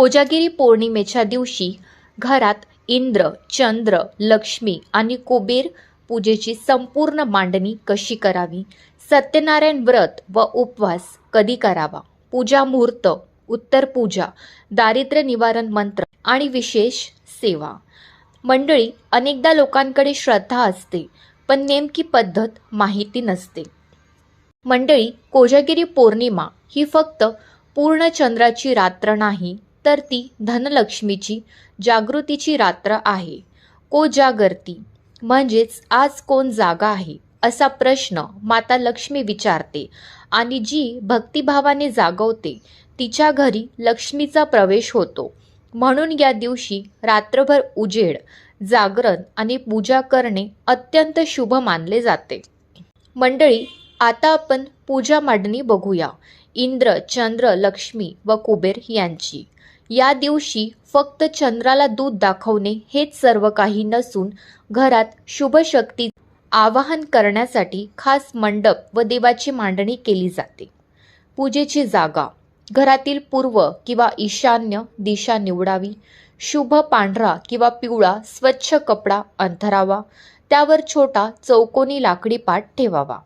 कोजागिरी पौर्णिमेच्या दिवशी घरात इंद्र चंद्र लक्ष्मी आणि कुबेर पूजेची संपूर्ण मांडणी कशी करावी? सत्यनारायण व्रत व उपवास कधी करावा? पूजा मुहूर्त उत्तर पूजा दारिद्र्य निवारण मंत्र आणि विशेष सेवा. मंडळी अनेकदा लोकांकडे श्रद्धा असते पण नेमकी पद्धत माहिती नसते. मंडळी कोजागिरी पौर्णिमा ही फक्त पूर्ण चंद्राची रात्र नाही तर ती धनलक्ष्मीची जागृतीची रात्र आहे. को जागरती? म्हणजेच आज कोण जागा आहे? असा प्रश्न माता लक्ष्मी विचारते आणि जी भक्तिभावाने जागवते तिच्या घरी लक्ष्मीचा प्रवेश होतो. म्हणून या दिवशी रात्रभर उजेड जागरण आणि पूजा करणे अत्यंत शुभ मानले जाते. मंडळी आता आपण पूजा मांडणी बघूया. इंद्र चंद्र लक्ष्मी व कुबेर यांची. या दिवशी फक्त चंद्राला दूध दाखवणे हेच सर्व काही नसून घरात शुभशक्ती आवाहन करण्यासाठी खास मंडप व देवाची मांडणी केली जाते. पूजेची जागा घरातील पूर्व किंवा ईशान्य दिशा निवडावी शुभ पांढरा किंवा पिवळा स्वच्छ कपडा अंथरावा त्यावर छोटा चौकोनी लाकडी पाट ठेवावा.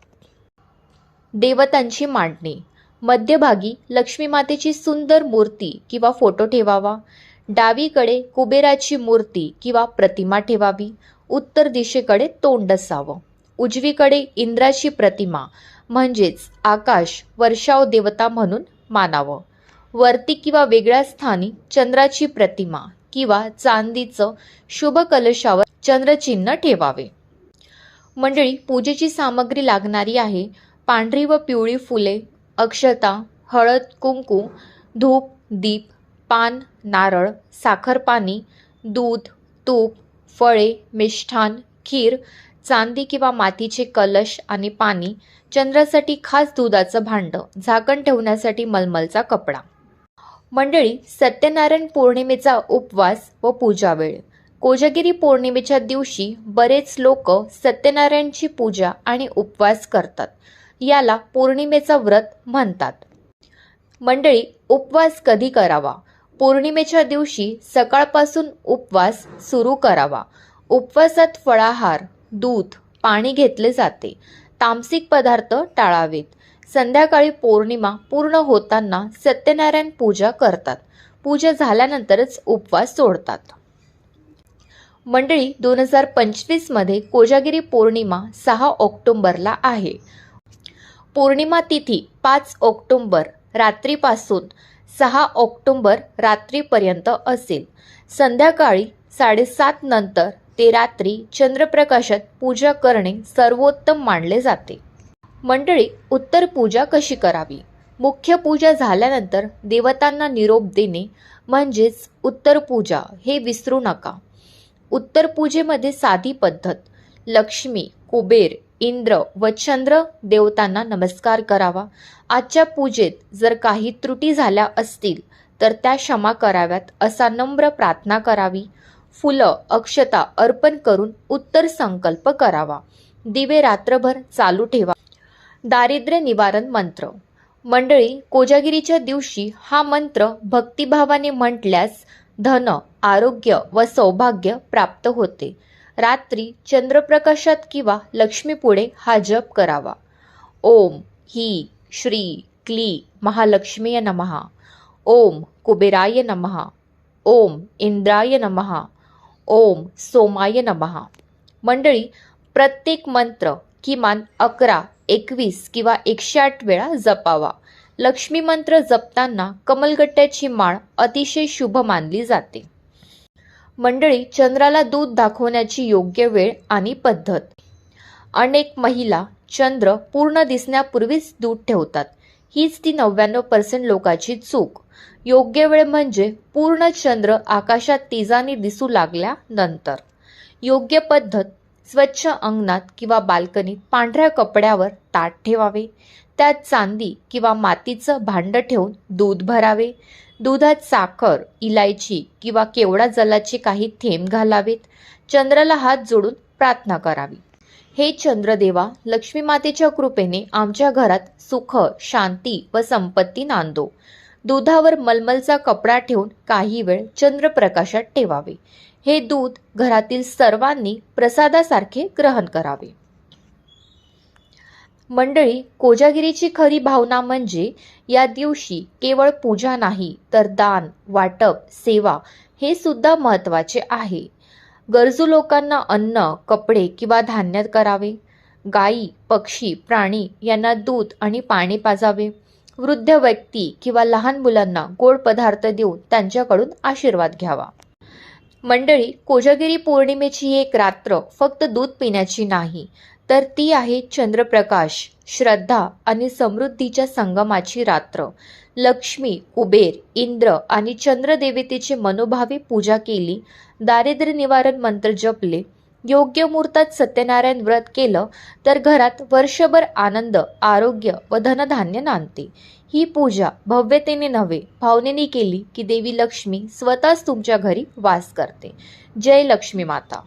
देवतांची मांडणी मध्यभागी लक्ष्मी मातेची सुंदर मूर्ती किंवा फोटो ठेवावा. डावीकडे कुबेराची मूर्ती किंवा प्रतिमा ठेवावी. उत्तर दिशेकडे तोंड असावं. उजवीकडे इंद्राची प्रतिमा म्हणजेच आकाश वर्षाव देवता म्हणून मानावं. वरती किंवा वेगळ्या स्थानी चंद्राची प्रतिमा किंवा चांदीचं शुभ कलशावर चंद्रचिन्ह ठेवावे. मंडळी पूजेची सामग्री लागणारी आहे. पांढरी व पिवळी फुले अक्षता हळद कुंकू धूप दीप पान नारळ साखरपाणी दूध तूप फळे मिष्ठान खीर चांदी किंवा मातीचे कलश आणि पाणी चंद्रासाठी खास दुधाचं भांडं झाकण ठेवण्यासाठी मलमलचा कपडा. मंडळी सत्यनारायण पौर्णिमेचा उपवास व पूजा वेळ. कोजागिरी पौर्णिमेच्या दिवशी बरेच लोक सत्यनारायणची पूजा आणि उपवास करतात. याला पौर्णिमेचा व्रत म्हणतात. मंडळी उपवास कधी करावा? पौर्णिमेच्या दिवशी सकाळपासून उपवास सुरू करावा. उपवासात फळाहार दूध पाणी घेतले जाते. तामसिक पदार्थ टाळावेत. संध्याकाळी पौर्णिमा पूर्ण होताना सत्यनारायण पूजा करतात. पूजा झाल्यानंतरच उपवास सोडतात. मंडळी दोन हजार पंचवीसमध्ये कोजागिरी पौर्णिमा सहा ऑक्टोंबरला आहे. पौर्णिमा तिथी पाच ऑक्टोंबर रात्रीपासून सहा ऑक्टोंबर रात्रीपर्यंत असेल. संध्याकाळी साडेसात नंतर ते रात्री चंद्रप्रकाशात पूजा करणे सर्वोत्तम मानले जाते. मंडळी उत्तर पूजा कशी करावी? मुख्य पूजा झाल्यानंतर देवतांना निरोप देणे म्हणजेच उत्तर पूजा हे विसरू नका. उत्तर पूजेमध्ये साधी पद्धत लक्ष्मी कुबेर इंद्र व चंद्र देवतांना नमस्कार करावा. आजच्या पूजेत जर काही त्रुटी झाल्या असतील तर त्या क्षमा कराव्यात असा नम्र प्रार्थना करावी. फुलं अक्षता अर्पण करून उत्तर संकल्प करावा. दिवे रात्रभर चालू ठेवा. दारिद्र्य निवारण मंत्र. मंडळी कोजागिरीच्या दिवशी हा मंत्र भक्तिभावाने म्हटल्यास धन आरोग्य व सौभाग्य प्राप्त होते. रात्री चंद्रप्रकाशात किंवा लक्ष्मीपुढे हा जप करावा. ओम ही श्री क्ली महालक्ष्मीय नमः. ओम कुबेराय नमः. ओम इंद्राय नमः. ओम सोमाय नमः. मंडळी प्रत्येक मंत्र किमान अकरा एकवीस किंवा एकशे आठ वेळा जपावा. लक्ष्मी मंत्र जपताना कमलगट्ट्याची माळ अतिशय शुभ मानली जाते. मंडळी चंद्राला दूध दाखवण्याची योग्य वेळ आणि पद्धत. अनेक महिला चंद्र पूर्ण दिसण्यापूर्वीच दूध ठेवतात. हीच ती नव्याण्णव पर्सेंट लोकांची चूक. योग्य वेळ म्हणजे पूर्ण चंद्र आकाशात तेजाने दिसू लागल्यानंतर योग्य पद्धत स्वच्छ अंगणात किंवा बाल्कनीत पांढऱ्या कपड्यावर ताट ठेवावे. त्यात चांदी किंवा मातीचं भांडं ठेवून दूध भरावे. दुधात साखर इलायची किंवा केवडा जलाचे काही थेंब घालावेत? चंद्राला हात जोडून प्रार्थना करावी. हे चंद्रदेवा लक्ष्मी मातेच्या कृपेने आमच्या घरात सुख शांती व संपत्ती नांदो. दुधावर मलमलचा कपडा ठेवून काही वेळ चंद्रप्रकाशात ठेवावे. हे दूध घरातील सर्वांनी प्रसादासारखे ग्रहण करावे. मंडळी कोजागिरीची खरी भावना म्हणजे या दिवशी केवळ पूजा नाही तर दान वाटप सेवा हे सुद्धा महत्त्वाचे आहे. गरजू लोकांना अन्न कपडे किंवा धान्य करावे. गायी पक्षी प्राणी यांना दूध आणि पाणी पाजावे. वृद्ध व्यक्ती किंवा लहान मुलांना गोड पदार्थ देऊन त्यांच्याकडून आशीर्वाद घ्यावा. मंडळी कोजागिरी पौर्णिमेची एक रात्र फक्त दूध पिण्याची नाही तर ती आहे चंद्रप्रकाश श्रद्धा आणि समृद्धीच्या संगमाची रात्र. लक्ष्मी कुबेर इंद्र आणि चंद्रदेवतेची मनोभावी पूजा केली. दारिद्र्य निवारण मंत्र जपले. योग्य मुहूर्तात सत्यनारायण व्रत केलं तर घरात वर्षभर आनंद आरोग्य व धनधान्य नांदते. ही पूजा भव्यतेने नव्हे भावनेने केली की देवी लक्ष्मी स्वतःच तुमच्या घरी वास करते. जय लक्ष्मी माता.